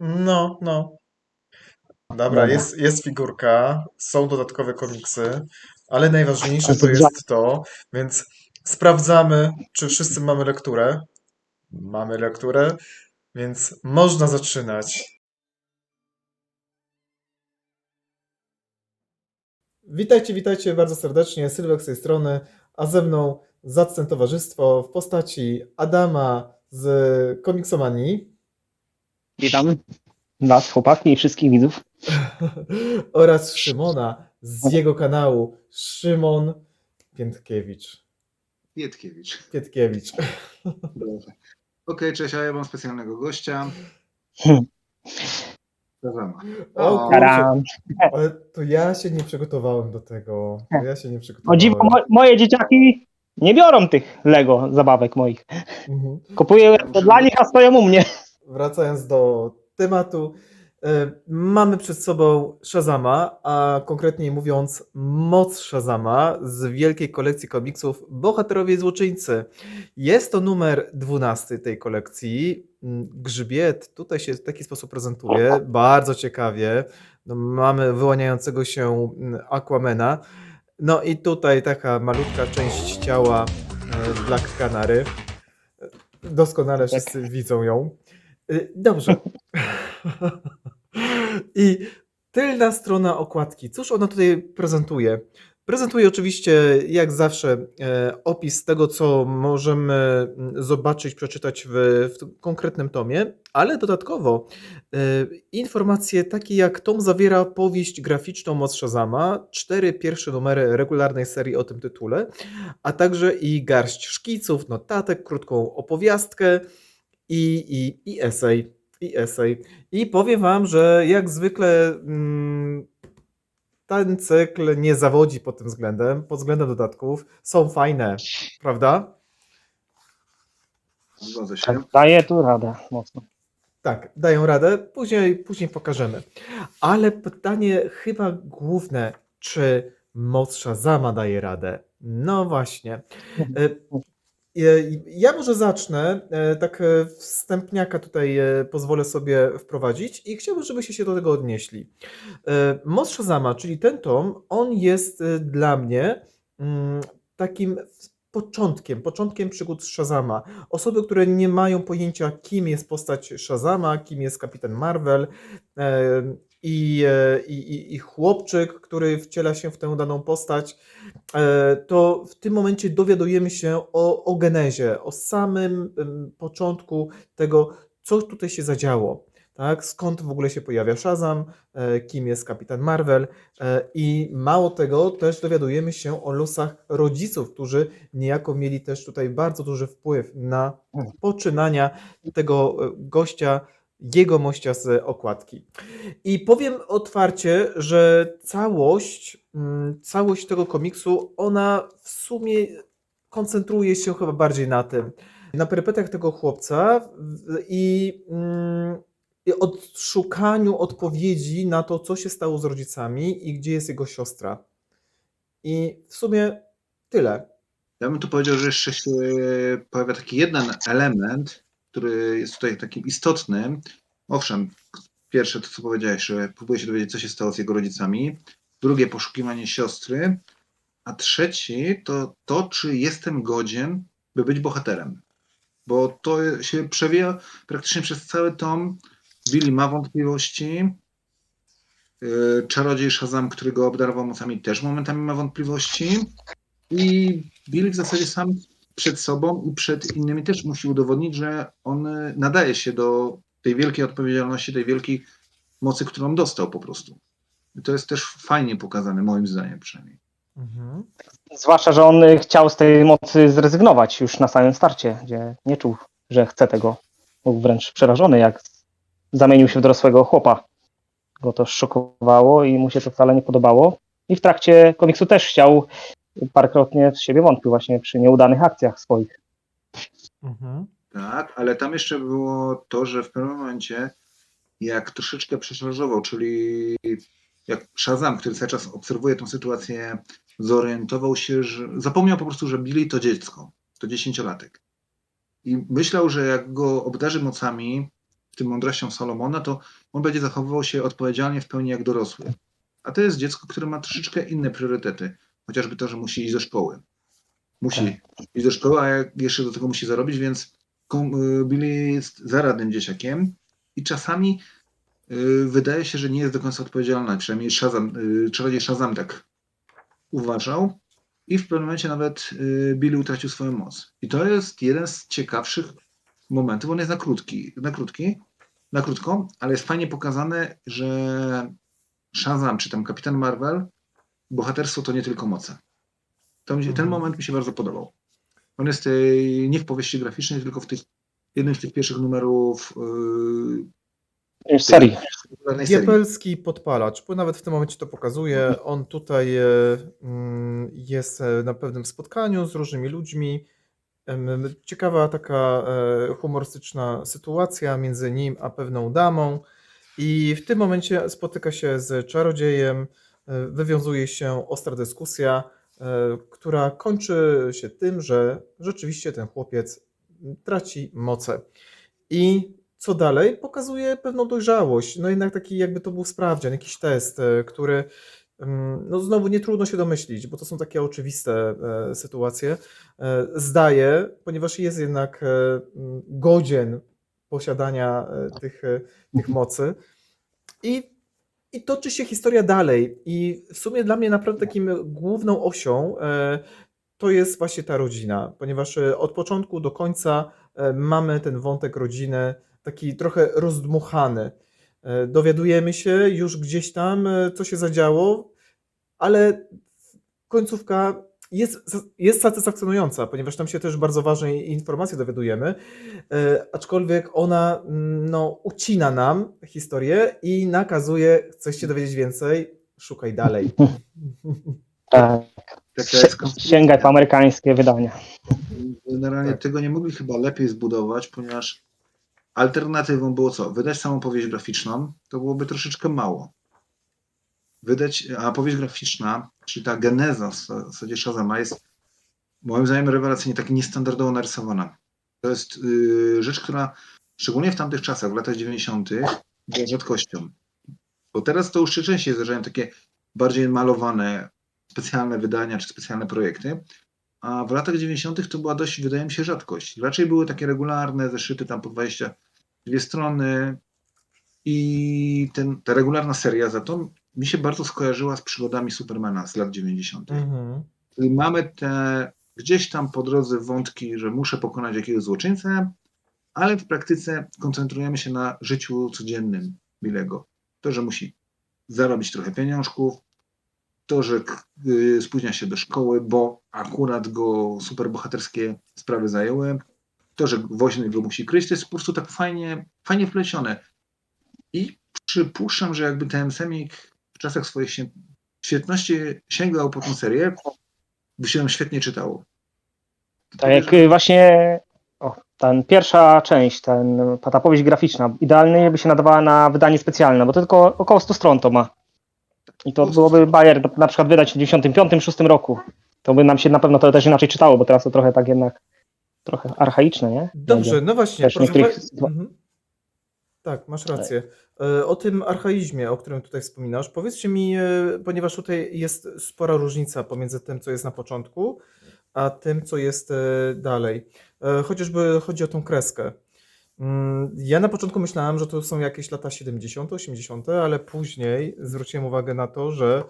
No, no. Dobra, Dobra. jest, jest figurka, są dodatkowe komiksy, ale najważniejsze to jest to, więc sprawdzamy, czy wszyscy mamy lekturę. Mamy lekturę, więc można zaczynać. Witajcie, witajcie bardzo serdecznie. Sylwek z tej strony, a ze mną zacne towarzystwo w postaci Adama z Komiksomanii Witam Was, chłopaki i wszystkich widzów. oraz Szymona z jego kanału Szymon Piętkiewicz. Pietkiewicz. Piętkiewicz. Dobrze. Okej, cześć, a ja mam specjalnego gościa. Zapraszam. O, O, Taram. ale to ja się nie przygotowałem do tego. To ja się nie O przygotowałem. dziwo, mo- moje dzieciaki nie biorą tych Lego zabawek moich. Mhm. Kupuję to dla nich, a stoją u mnie. Wracając do tematu, e, mamy przed sobą Shazama, a konkretniej mówiąc moc Shazama z wielkiej kolekcji komiksów Bohaterowie Złoczyńcy. Jest to numer 12 tej kolekcji. Mm, Grzbiet tutaj się w taki sposób prezentuje, bardzo ciekawie. No, mamy wyłaniającego się mm, Aquamana. No i tutaj taka malutka część ciała e, Black Canary. Doskonale Tak. wszyscy widzą ją. Y, Dobrze. I tylna strona okładki. Cóż ona tutaj prezentuje? Prezentuje oczywiście, jak zawsze, e, opis tego, co możemy mm, zobaczyć, przeczytać w, w konkretnym tomie, ale dodatkowo e, informacje takie, jak tom zawiera powieść graficzną Moc Shazama, cztery pierwsze numery regularnej serii o tym tytule, a także i garść szkiców, notatek, krótką opowiastkę, i, i, i esej. I esej. I powiem Wam, że jak zwykle mm, ten cykl nie zawodzi pod tym względem, pod względem dodatków. Są fajne, prawda? Zgodzę się. Tak, daję tu radę mocno. Tak, dają radę, później, później pokażemy. Ale pytanie chyba główne, czy moc Shazama daje radę? No właśnie. E, Ja może zacznę, e, tak e, wstępniaka tutaj pozwolę sobie wprowadzić i chciałbym, żebyście się do tego odnieśli. Moc Shazama, czyli ten tom, on jest dla mnie mm, takim początkiem, początkiem przygód Shazama. Osoby, które nie mają pojęcia, kim jest postać Shazama, kim jest Kapitan Marvel i, i, i, chłopczyk, który wciela się w tę daną postać, to w tym momencie dowiadujemy się o, o genezie, o samym początku tego, co tutaj się zadziało. Tak? Skąd w ogóle się pojawia Shazam, e, kim jest Kapitan Marvel e, i mało tego też dowiadujemy się o losach rodziców, którzy niejako mieli też tutaj bardzo duży wpływ na poczynania tego e, gościa, jego mościa z okładki. I powiem otwarcie, że całość, mm, całość tego komiksu, ona w sumie koncentruje się chyba bardziej na tym, na perypetiach tego chłopca i, mm, i odszukaniu odpowiedzi na to, co się stało z rodzicami i gdzie jest jego siostra. I w sumie tyle. Ja bym tu powiedział, że jeszcze się pojawia taki jeden element, który jest tutaj takim istotnym. Owszem, pierwsze to, co powiedziałeś, że próbuje się dowiedzieć, co się stało z jego rodzicami. Drugie, poszukiwanie siostry. A trzeci to to, czy jestem godzien, by być bohaterem. Bo to się przewija praktycznie przez cały tom. Billy ma wątpliwości. Yy, Czarodziej Shazam, który go obdarował mocami, też momentami ma wątpliwości. I Billy w zasadzie sam przed sobą i przed innymi też musi udowodnić, że on nadaje się do tej wielkiej odpowiedzialności, tej wielkiej mocy, którą dostał po prostu. I to jest też fajnie pokazane, moim zdaniem przynajmniej. Mhm. Zwłaszcza, że on chciał z tej mocy zrezygnować już na samym starcie, gdzie nie czuł, że chce tego. Był wręcz przerażony, jak zamienił się w dorosłego chłopa. Go to szokowało i mu się to wcale nie podobało. I w trakcie komiksu też chciał, parkrotnie z siebie wątpił właśnie przy nieudanych akcjach swoich. Mhm. Tak, ale tam jeszcze było to, że w pewnym momencie, jak troszeczkę przeszarżował, czyli jak Shazam, który cały czas obserwuje tę sytuację, zorientował się, że zapomniał po prostu, że Billy to dziecko, to dziesięciolatek. I myślał, że jak go obdarzy mocami, tym mądrością Salomona, to on będzie zachowywał się odpowiedzialnie w pełni jak dorosły. A to jest dziecko, które ma troszeczkę inne priorytety. Chociażby to, że musi iść do szkoły. Musi iść do szkoły, a jeszcze do tego musi zarobić, więc y, Billy jest zaradnym dzieciakiem i czasami y, wydaje się, że nie jest do końca odpowiedzialna. Przynajmniej Shazam, y, czarodziej Shazam tak uważał. I w pewnym momencie nawet Billy utracił swoją moc. I to jest jeden z ciekawszych momentów. On jest na krótki, na krótki, na krótko, ale jest fajnie pokazane, że Shazam czy tam Kapitan Marvel, bohaterstwo to nie tylko moce. To mi się, Ten Mhm. moment mi się bardzo podobał. On jest tej, nie w powieści graficznej, tylko w tych jednym z tych pierwszych numerów yy, Serii. Diabelski podpalacz, bo nawet w tym momencie to pokazuje. On tutaj e, mm, jest na pewnym spotkaniu z różnymi ludźmi. Ciekawa taka humorystyczna sytuacja między nim a pewną damą. I w tym momencie spotyka się z czarodziejem, wywiązuje się ostra dyskusja, e, która kończy się tym, że rzeczywiście ten chłopiec traci moce. I co dalej? Pokazuje pewną dojrzałość. No jednak taki jakby to był sprawdzian, jakiś test, e, który mm, no znowu nie trudno się domyślić, bo to są takie oczywiste e, sytuacje. E, Zdaje, ponieważ jest jednak e, godzien posiadania e, tych, e, tych mocy. I, I toczy się historia dalej. I w sumie dla mnie naprawdę takim główną osią e, to jest właśnie ta rodzina, ponieważ e, od początku do końca e, mamy ten wątek rodziny taki trochę rozdmuchany. Dowiadujemy się już gdzieś tam, co się zadziało, ale końcówka jest, jest satysfakcjonująca, ponieważ tam się też bardzo ważne informacje dowiadujemy, e, aczkolwiek ona mm, no, ucina nam historię i nakazuje, chcesz się dowiedzieć więcej, szukaj dalej. Tak. Sięgaj po amerykańskie wydania. Generalnie Tak. tego nie mogli chyba lepiej zbudować, ponieważ alternatywą było co? Wydać samą powieść graficzną, to byłoby troszeczkę mało. Wydać, a powieść graficzna, czyli ta geneza w zasadzie Shazama jest moim zdaniem rewelacyjnie tak niestandardowo narysowana. To jest yy, rzecz, która szczególnie w tamtych czasach, w latach 90. była rzadkością. Bo teraz to już się częściej zdarzają takie bardziej malowane, specjalne wydania czy specjalne projekty. A w latach 90. to była dość, wydaje mi się, rzadkość. Raczej były takie regularne zeszyty tam po 22 strony i ten, ta regularna seria za to mi się bardzo skojarzyła z przygodami Supermana z lat 90. Mhm. Czyli mamy te gdzieś tam po drodze wątki, że muszę pokonać jakiegoś złoczyńcę, ale w praktyce koncentrujemy się na życiu codziennym Bilego. To, że musi zarobić trochę pieniążków, to, że y, spóźnia się do szkoły, bo akurat go superbohaterskie sprawy zajęły, to, że woźny go musi kryć, to jest po prostu tak fajnie, fajnie wplecione. I przypuszczam, że jakby ten Semik w czasach swojej świetności sięgał po tę serię, by się ją świetnie czytało. Tak jak y, właśnie o, ten pierwsza część, ten, ta powieść graficzna, idealnie by się nadawała na wydanie specjalne, bo to tylko około 100 stron to ma. I to byłoby Bayer na- na przykład wydać w 95-6 roku. To by nam się na pewno to też inaczej czytało, bo teraz to trochę tak jednak trochę archaiczne, nie? Dobrze, Będzie. no właśnie. Też proszę niektórych- pa- mhm. Tak, masz rację. E, O tym archaizmie, o którym tutaj wspominasz, powiedzcie mi, e, ponieważ tutaj jest spora różnica pomiędzy tym, co jest na początku, a tym, co jest e, dalej. Chociażby chodzi o tą kreskę. Mm, Ja na początku myślałem, że to są jakieś lata 70., 80., ale później zwróciłem uwagę na to, że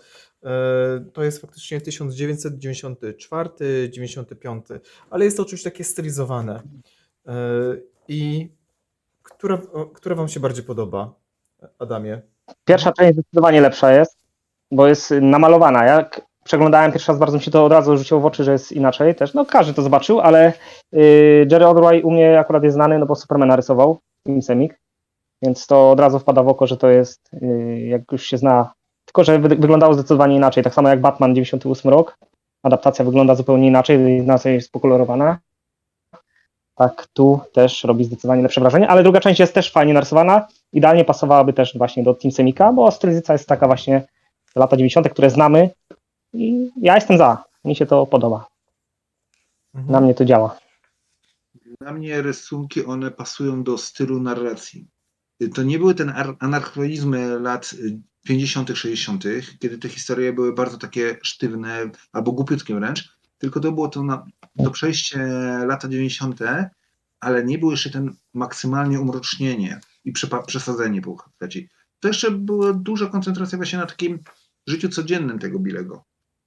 to jest faktycznie 1994, 95, ale jest to oczywiście takie stylizowane. I która, która Wam się bardziej podoba, Adamie? Pierwsza część zdecydowanie lepsza jest, bo jest namalowana. Jak przeglądałem pierwszy raz, bardzo mi się to od razu rzuciło w oczy, że jest inaczej też. No każdy to zobaczył, ale y, Jerry Odroy u mnie akurat jest znany, no bo Supermana rysował, Tim Semik, więc to od razu wpada w oko, że to jest, y, jak już się zna, tylko że wy, wyglądało zdecydowanie inaczej, tak samo jak Batman 98 rok, adaptacja wygląda zupełnie inaczej, inaczej jest pokolorowana. Tak, tu też robi zdecydowanie lepsze wrażenie, ale druga część jest też fajnie narysowana, idealnie pasowałaby też właśnie do Team Semika, bo stylizacja jest taka właśnie lata 90., które znamy i ja jestem za. Mi się to podoba. Mhm. Na mnie to działa. Dla mnie rysunki, one pasują do stylu narracji. to nie były ten anachronizmy lat y, 50., 60., kiedy te historie były bardzo takie sztywne albo głupiutkie wręcz, tylko to było to, na, to przejście lata 90., ale nie było jeszcze ten maksymalnie umrocznienie i przesadzenie postaci. To jeszcze była duża koncentracja właśnie na takim życiu codziennym tego Bilego.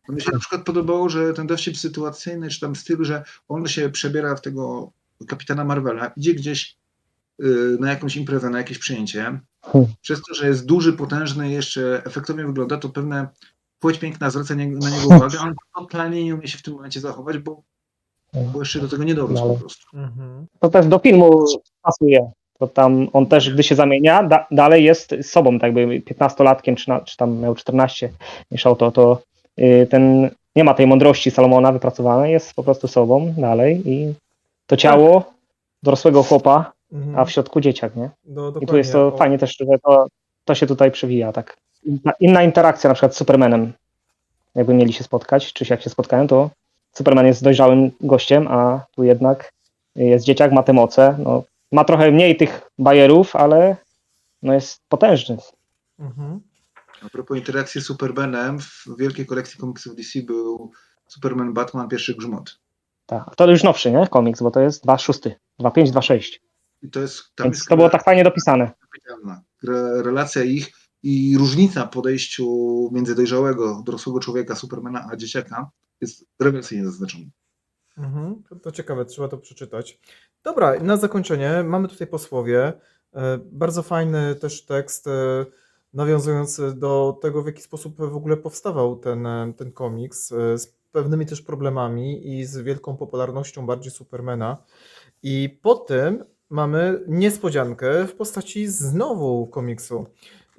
Mi się na przykład podobało, że ten dowcip sytuacyjny, czy tam styl, że on się przebiera w tego kapitana Marvela, idzie gdzieś y, na jakąś imprezę, na jakieś przyjęcie. Hmm. Przez to, że jest duży, potężny, jeszcze efektownie wygląda, to pewne płeć piękna zwraca nie- na niego uwagę, a on totalnie nie umie się w tym momencie zachować, bo, bo jeszcze do tego nie dorósł No ale- po prostu. Mhm. To też do filmu pasuje. To tam on też, gdy się zamienia, da, dalej jest sobą, tak jakby 15-latkiem, czy, na, czy tam miał 14, mieszał to, to y, ten nie ma tej mądrości Salomona wypracowanej, jest po prostu sobą dalej i to ciało dorosłego chłopa, Mhm. a w środku dzieciak, nie? Do, I tu jest to. O- fajnie też, że to, to się tutaj przewija, tak. Inna, interakcja na przykład z Supermanem, jakby mieli się spotkać, czy się jak się spotkają, to Superman jest dojrzałym gościem, a tu jednak jest dzieciak, ma te moce, no, ma trochę mniej tych bajerów, ale no jest potężny. Mhm. A propos interakcji z Supermanem, w wielkiej kolekcji komiksów DC był Superman Batman pierwszy grzmot. Tak. To już nowszy, nie? Komiks, bo to jest 2.6, 2.5, 2.6. I to jest, tam Więc jest to było tak fajnie dopisane. Relacja ich i różnica podejściu między dojrzałego, dorosłego człowieka, Supermana, a dzieciaka jest rewelacyjnie zaznaczona. Mhm. To, to ciekawe, trzeba to przeczytać. Dobra, na zakończenie mamy tutaj posłowie. E, Bardzo fajny też tekst, e, nawiązujący do tego, w jaki sposób w ogóle powstawał ten, e, ten komiks, z pewnymi też problemami i z wielką popularnością bardziej Supermana. I po tym mamy niespodziankę w postaci znowu komiksu.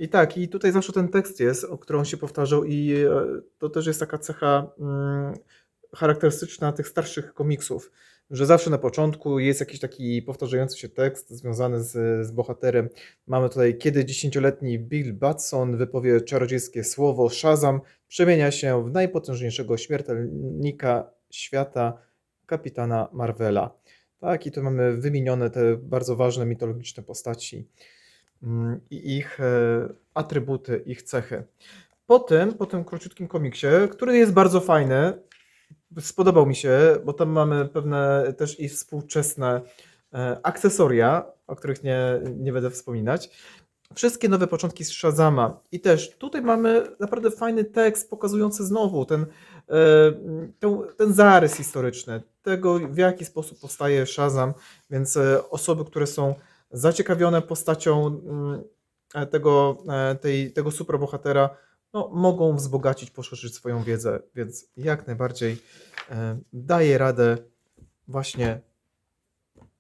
I tak, i tutaj zawsze ten tekst jest, o którą się powtarzał, i e, to też jest taka cecha mm, charakterystyczna tych starszych komiksów, że zawsze na początku jest jakiś taki powtarzający się tekst związany z, z bohaterem. Mamy tutaj, kiedy dziesięcioletni Bill Batson wypowie czarodziejskie słowo Shazam, przemienia się w najpotężniejszego śmiertelnika świata, kapitana Marvela. Tak, i tu mamy wymienione te bardzo ważne mitologiczne postaci i ich e, atrybuty, ich cechy. Po tym, po tym króciutkim komiksie, który jest bardzo fajny, spodobał mi się, bo tam mamy pewne też i współczesne e, akcesoria, o których nie, nie będę wspominać. Wszystkie nowe początki z Shazama. I też tutaj mamy naprawdę fajny tekst pokazujący znowu ten, e, ten, ten zarys historyczny, tego w jaki sposób powstaje Shazam, więc osoby, które są zaciekawione postacią mm, e, tego, e, tej, tego superbohatera, no, mogą wzbogacić, poszerzyć swoją wiedzę, więc jak najbardziej e, daje radę właśnie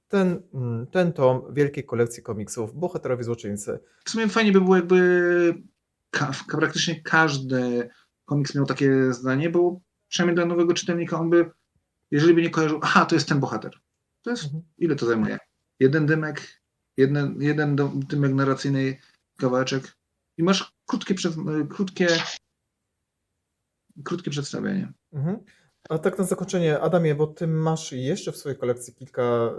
ten, mm, ten tom wielkiej kolekcji komiksów Bohaterowie Złoczyńcy. W sumie fajnie by było, jakby ka- praktycznie każdy komiks miał takie zdanie, bo przynajmniej dla nowego czytelnika on by, jeżeli by nie kojarzył, aha, to jest ten bohater. To jest, Mhm. ile to zajmuje? Jeden dymek, jeden, jeden do- dymek narracyjny, kawałeczek i masz krótkie, przed, krótkie, krótkie przedstawienie. Mhm. A tak na zakończenie, Adamie, bo ty masz jeszcze w swojej kolekcji kilka e,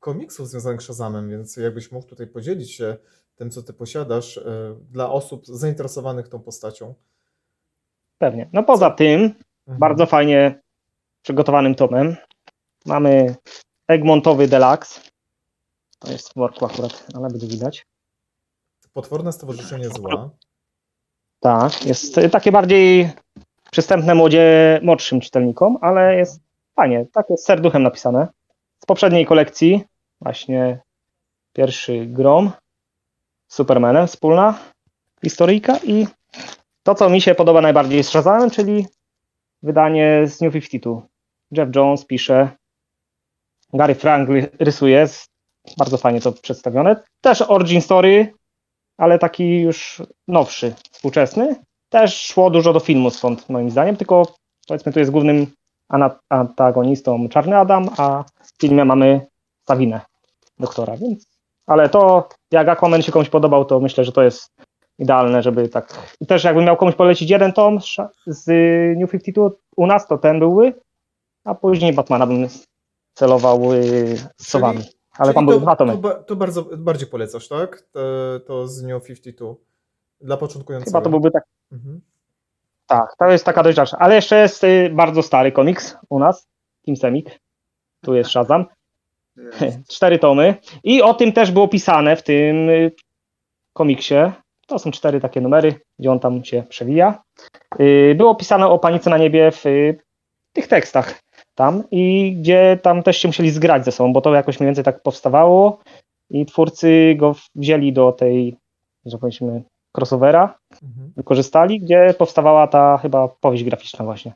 komiksów związanych z Shazamem, więc jakbyś mógł tutaj podzielić się tym, co ty posiadasz e, dla osób zainteresowanych tą postacią. Pewnie. No poza tym, Mhm. bardzo fajnie przygotowanym tomem, mamy Egmontowy Deluxe. To jest w worku akurat, ale będzie widać. Potworne Stowarzyszenie Zła. Tak, jest takie bardziej przystępne młodzie, młodszym czytelnikom, ale jest fajnie, tak jest serduchem napisane. Z poprzedniej kolekcji właśnie pierwszy Grom z Supermanem, wspólna historyjka i to, co mi się podoba najbardziej z Shazamem, czyli wydanie z New 52. Jeff Jones pisze, Gary Frank ry- rysuje, bardzo fajnie to przedstawione. Też origin story, ale taki już nowszy, współczesny. Też szło dużo do filmu stąd, moim zdaniem, tylko powiedzmy tu jest głównym antagonistą Czarny Adam, a w filmie mamy Savinę, doktora, więc ale to jak Aquaman się komuś podobał, to myślę, że to jest idealne, żeby tak... I też jakbym miał komuś polecić jeden tom z, New 52 u nas, to ten byłby, a później Batmana bym celował y, z sowami. Ale Czyli tam to, były dwa tomy. To, ba- to bardzo, bardziej polecasz, tak? To, to z New 52. Dla początkującego. Chyba to byłby tak. Mhm. Tak, to jest taka dość rzecz. Ale jeszcze jest y, bardzo stary komiks u nas, Team Semik. Tu jest Shazam. Jest. Cztery tomy. I o tym też było pisane w tym y, komiksie. To są cztery takie numery, gdzie on tam się przewija. Y, Było pisane o panice na niebie w y, tych tekstach tam i gdzie tam też się musieli zgrać ze sobą, bo to jakoś mniej więcej tak powstawało i twórcy go wzięli do tej, że powiedzmy, crossovera, Mhm. wykorzystali, gdzie powstawała ta chyba powieść graficzna właśnie.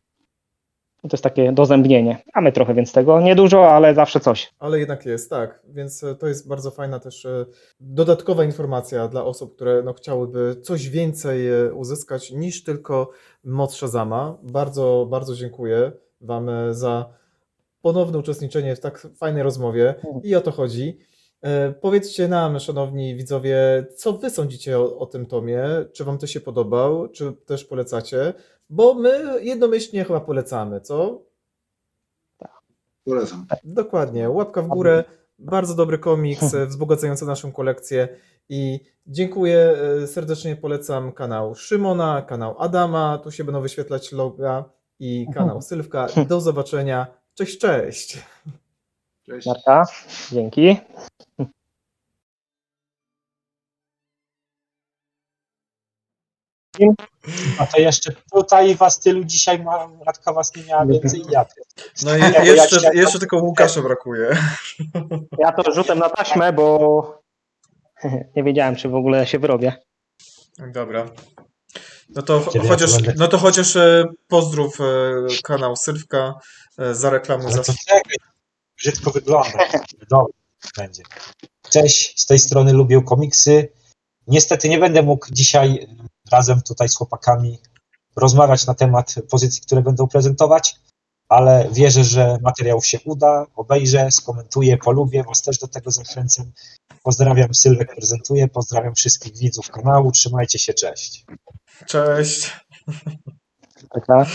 No To jest takie dozębnienie. Mamy trochę więc tego, niedużo, ale zawsze coś. Ale jednak jest, tak. Więc e, to jest bardzo fajna też e, dodatkowa informacja dla osób, które no, chciałyby coś więcej e, uzyskać niż tylko moc Shazama. Bardzo, bardzo dziękuję Wam e, za ponowne uczestniczenie w tak fajnej rozmowie i o to chodzi. E, Powiedzcie nam, szanowni widzowie, co wy sądzicie o, o tym tomie? Czy wam to się podobał? Czy też polecacie? Bo my jednomyślnie chyba polecamy, co? Polecam. Dokładnie, łapka w górę. Bardzo dobry komiks, e, wzbogacający naszą kolekcję. I dziękuję, serdecznie polecam kanał Szymona, kanał Adama, tu się będą wyświetlać loga i kanał Sylwka. Do zobaczenia. Cześć, cześć. Cześć. Marka, dzięki. A to jeszcze tutaj was tylu dzisiaj ma, Radka was nie miała więcej ja. No i Ja- ja jeszcze, chciałem- jeszcze tylko Łukasza brakuje. Ja to rzutem na taśmę, bo nie wiedziałem, czy w ogóle się wyrobię. Dobra. No to chociaż, to będę- no to chociaż e, pozdrów e, kanał Sylwka, e, zareklamuj Ale za to czekaj, brzydko wygląda. Będzie. Cześć, z tej strony lubię komiksy. Niestety nie będę mógł dzisiaj razem tutaj z chłopakami rozmawiać na temat pozycji, które będą prezentować, ale wierzę, że materiał się uda, obejrzę, skomentuję, polubię, was też do tego zachęcam. Pozdrawiam, Sylwek prezentuje, pozdrawiam wszystkich widzów kanału, trzymajcie się, cześć. Cześć. Tak, tak.